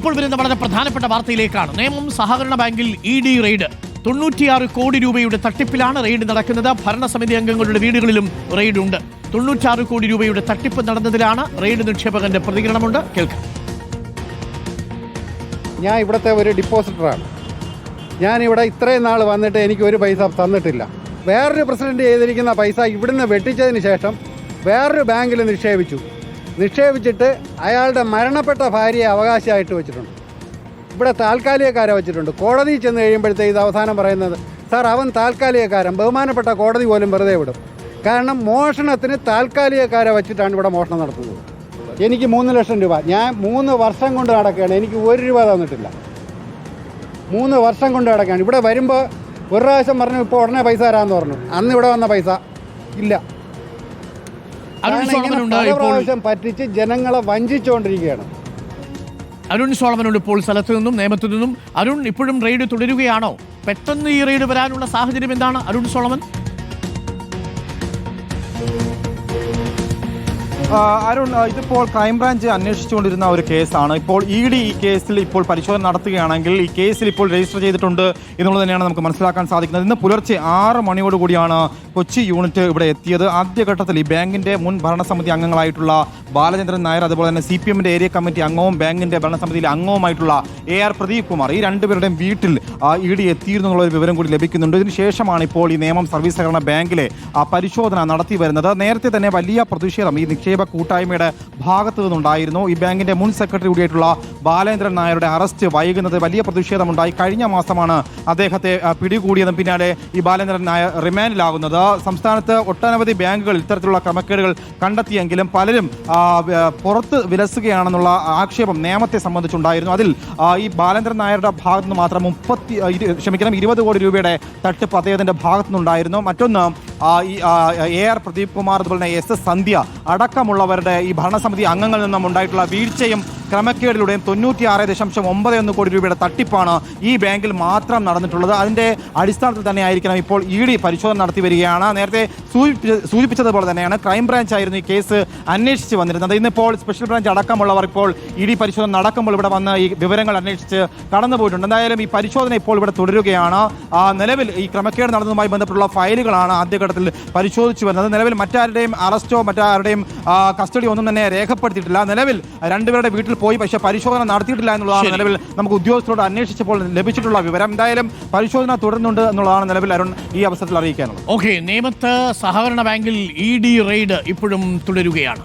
ഇപ്പോൾ വരുന്ന വളരെ പ്രധാനപ്പെട്ട വാർത്തയിലേക്കാണ്. നിയമം സഹകരണ ബാങ്കിൽ ഇ ഡി റെയ്ഡ്. തൊണ്ണൂറ്റിയാറ് കോടി രൂപയുടെ തട്ടിപ്പിലാണ് റെയ്ഡ് നടക്കുന്നത്. ഭരണസമിതി അംഗങ്ങളുടെ വീടുകളിലും റെയ്ഡ് ഉണ്ട് തൊണ്ണൂറ്റാറ് കോടി രൂപയുടെ തട്ടിപ്പ് നടന്നതിലാണ് റെയ്ഡ് നിക്ഷേപകന്റെ പ്രതികരണമുണ്ട്. കേൾക്കാം. ഞാൻ ഇവിടുത്തെ ഒരു ഡിപ്പോസിറ്ററാണ് ഞാൻ ഇവിടെ ഇത്രയും നാൾ വന്നിട്ട് എനിക്ക് ഒരു പൈസ തന്നിട്ടില്ല. വേറൊരു പ്രസിഡന്റ് ചെയ്തിരിക്കുന്ന പൈസ ഇവിടുന്ന് വെട്ടിച്ചതിന് ശേഷം വേറൊരു ബാങ്കിൽ നിക്ഷേപിച്ചു. നിക്ഷേപിച്ചിട്ട് അയാളുടെ മരണപ്പെട്ട ഭാര്യയെ അവകാശമായിട്ട് വെച്ചിട്ടുണ്ട്. ഇവിടെ താൽക്കാലികക്കാരെ വെച്ചിട്ടുണ്ട്. കോടതി ചെന്ന് കഴിയുമ്പോഴത്തേക്ക് ഇത് അവസാനം പറയുന്നത് സാർ അവൻ താൽക്കാലികക്കാരൻ. ബഹുമാനപ്പെട്ട കോടതി പോലും വെറുതെ വിടും. കാരണം മോഷണത്തിന് താൽക്കാലികക്കാരെ വെച്ചിട്ടാണ് ഇവിടെ മോഷണം നടത്തുന്നത്. എനിക്ക് മൂന്ന് ലക്ഷം രൂപ. ഞാൻ മൂന്ന് വർഷം കൊണ്ട് നടക്കുകയാണ്. എനിക്ക് ഒരു രൂപ തന്നിട്ടില്ല. മൂന്ന് വർഷം കൊണ്ട് നടക്കുകയാണ്. ഇവിടെ വരുമ്പോൾ ഒരു പ്രാവശ്യം പറഞ്ഞു ഇപ്പോൾ ഉടനെ പൈസ തരാമെന്ന് പറഞ്ഞു. അന്ന് ഇവിടെ വന്ന പൈസ ഇല്ല. പ്രാവശ്യം പറ്റിച്ച് ജനങ്ങളെ വഞ്ചിച്ചുകൊണ്ടിരിക്കുകയാണ് അരുൺ സോളമനുണ്ട് ഇപ്പോൾ സ്ഥലത്ത് നിന്നും നേമത്തു നിന്നും. അരുൺ ഇപ്പോഴും റെയ്ഡ് തുടരുകയാണോ? പെട്ടെന്ന് ഈ റെയ്ഡ് വരാനുള്ള സാഹചര്യം എന്താണ്? അരുൺ സോളമൻ? അരുൺ ഇതിപ്പോൾ ക്രൈംബ്രാഞ്ച് അന്വേഷിച്ചുകൊണ്ടിരുന്ന ഒരു കേസാണ്. ഇപ്പോൾ ഇ ഡി ഈ കേസിൽ ഇപ്പോൾ പരിശോധന നടത്തുകയാണെങ്കിൽ ഈ കേസിൽ ഇപ്പോൾ രജിസ്റ്റർ ചെയ്തിട്ടുണ്ട് എന്നുള്ളത് തന്നെയാണ് നമുക്ക് മനസ്സിലാക്കാൻ സാധിക്കുന്നത്. ഇന്ന് പുലർച്ചെ ആറ് മണിയോടുകൂടിയാണ് കൊച്ചി യൂണിറ്റ് ഇവിടെ എത്തിയത്. ആദ്യഘട്ടത്തിൽ ഈ ബാങ്കിന്റെ മുൻ ഭരണസമിതി അംഗങ്ങളായിട്ടുള്ള ബാലചന്ദ്രൻ നായർ അതുപോലെ തന്നെ സി പി എമ്മിന്റെ ഏരിയ കമ്മിറ്റി അംഗവും ബാങ്കിന്റെ ഭരണസമിതിയിലെ അംഗവുമായിട്ടുള്ള എ ആർ പ്രദീപ് കുമാർ ഈ രണ്ടുപേരുടെയും വീട്ടിൽ ഇ ഡി എത്തിയിരുന്നു എന്നുള്ള ഒരു വിവരം കൂടി ലഭിക്കുന്നുണ്ട്. ഇതിനുശേഷമാണ് ഇപ്പോൾ ഈ നിയമം സർവീസ് സഹകരണ ബാങ്കിലെ പരിശോധന നടത്തി വരുന്നത്. നേരത്തെ തന്നെ വലിയ പ്രതിഷേധം ഈ നിക്ഷേപ കൂട്ടായ്മയുടെ ഭാഗത്തു നിന്നുണ്ടായിരുന്നു. ഈ ബാങ്കിന്റെ മുൻ സെക്രട്ടറി കൂടിയായിട്ടുള്ള ബാലേന്ദ്രൻ നായരുടെ അറസ്റ്റ് വൈകുന്നത് വലിയ പ്രതിഷേധമുണ്ടായി. കഴിഞ്ഞ മാസമാണ് അദ്ദേഹത്തെ പിടികൂടിയതും പിന്നാലെ ഈ ബാലേന്ദ്രൻ നായർ റിമാൻഡിലാകുന്നത്. സംസ്ഥാനത്ത് ഒട്ടനവധി ബാങ്കുകൾ ഇത്തരത്തിലുള്ള ക്രമക്കേടുകൾ കണ്ടെത്തിയെങ്കിലും പലരും പുറത്ത് വിലസുകയാണെന്നുള്ള ആക്ഷേപം നിയമത്തെ സംബന്ധിച്ചുണ്ടായിരുന്നു. അതിൽ ഈ ബാലേന്ദ്രൻ നായരുടെ ഭാഗത്തു നിന്ന് മാത്രം മുപ്പത്തി ക്ഷമിക്കണം ഇരുപത് കോടി രൂപയുടെ തട്ടിപ്പ് അദ്ദേഹത്തിന്റെ ഭാഗത്തു നിന്നുണ്ടായിരുന്നു. മറ്റൊന്ന് ഈ എ ആർ പ്രദീപ് കുമാർ അതുപോലെ തന്നെ എസ് എസ് സന്ധ്യ അടക്കമുള്ളവരുടെ ഈ ഭരണസമിതി അംഗങ്ങളിൽ നിന്നും ഉണ്ടായിട്ടുള്ള വീഴ്ചയും ക്രമക്കേടിലൂടെയും തൊണ്ണൂറ്റിയാറ് ദശാംശം ഒമ്പത് ഒന്ന് കോടി രൂപയുടെ തട്ടിപ്പാണ് ഈ ബാങ്കിൽ മാത്രം നടന്നിട്ടുള്ളത്. അതിന്റെ അടിസ്ഥാനത്തിൽ തന്നെ ആയിരിക്കണം ഇപ്പോൾ ഇ ഡി പരിശോധന നടത്തി വരികയാണ്. നേരത്തെ സൂചിപ്പിച്ച സൂചിപ്പിച്ചതുപോലെ തന്നെയാണ് ക്രൈംബ്രാഞ്ച് ആയിരുന്നു ഈ കേസ് അന്വേഷിച്ച് വന്നിരുന്നത്. ഇന്നിപ്പോൾ സ്പെഷ്യൽ ബ്രാഞ്ച് അടക്കമുള്ളവർ ഇപ്പോൾ ഇ ഡി പരിശോധന നടക്കുമ്പോൾ ഇവിടെ വന്ന് ഈ വിവരങ്ങൾ അന്വേഷിച്ച് കടന്നുപോയിട്ടുണ്ട് എന്തായാലും ഈ പരിശോധന ഇപ്പോൾ ഇവിടെ തുടരുകയാണ്. നിലവിൽ ഈ ക്രമക്കേട് നടന്നതുമായി ബന്ധപ്പെട്ടുള്ള ഫയലുകളാണ് ആദ്യഘട്ടത്തിൽ പരിശോധിച്ചു വരുന്നത്. നിലവിൽ മറ്റാരുടെയും അറസ്റ്റോ മറ്റാരുടെയും കസ്റ്റഡി കസ്റ്റഡിയോ ഒന്നും തന്നെ രേഖപ്പെടുത്തിയിട്ടില്ല. നിലവിൽ രണ്ടുപേരുടെ വീട്ടിൽ പോയി പക്ഷേ പരിശോധന നടത്തിയിട്ടില്ല എന്നുള്ളതാണ് നിലവിൽ നമുക്ക് ഉദ്യോഗസ്ഥരോട് അന്വേഷിച്ചപ്പോൾ ലഭിച്ചിട്ടുള്ള വിവരം. എന്തായാലും പരിശോധന തുടരുന്നുണ്ട് എന്നുള്ളതാണ് നിലവിൽ അരുൺ ഈ അവസരത്തിൽ അറിയിക്കാനുള്ളത്. ഓക്കെ നേമത്ത് സഹകരണ ബാങ്കിൽ ഇ ഡി റെയ്ഡ് ഇപ്പോഴും തുടരുകയാണ്.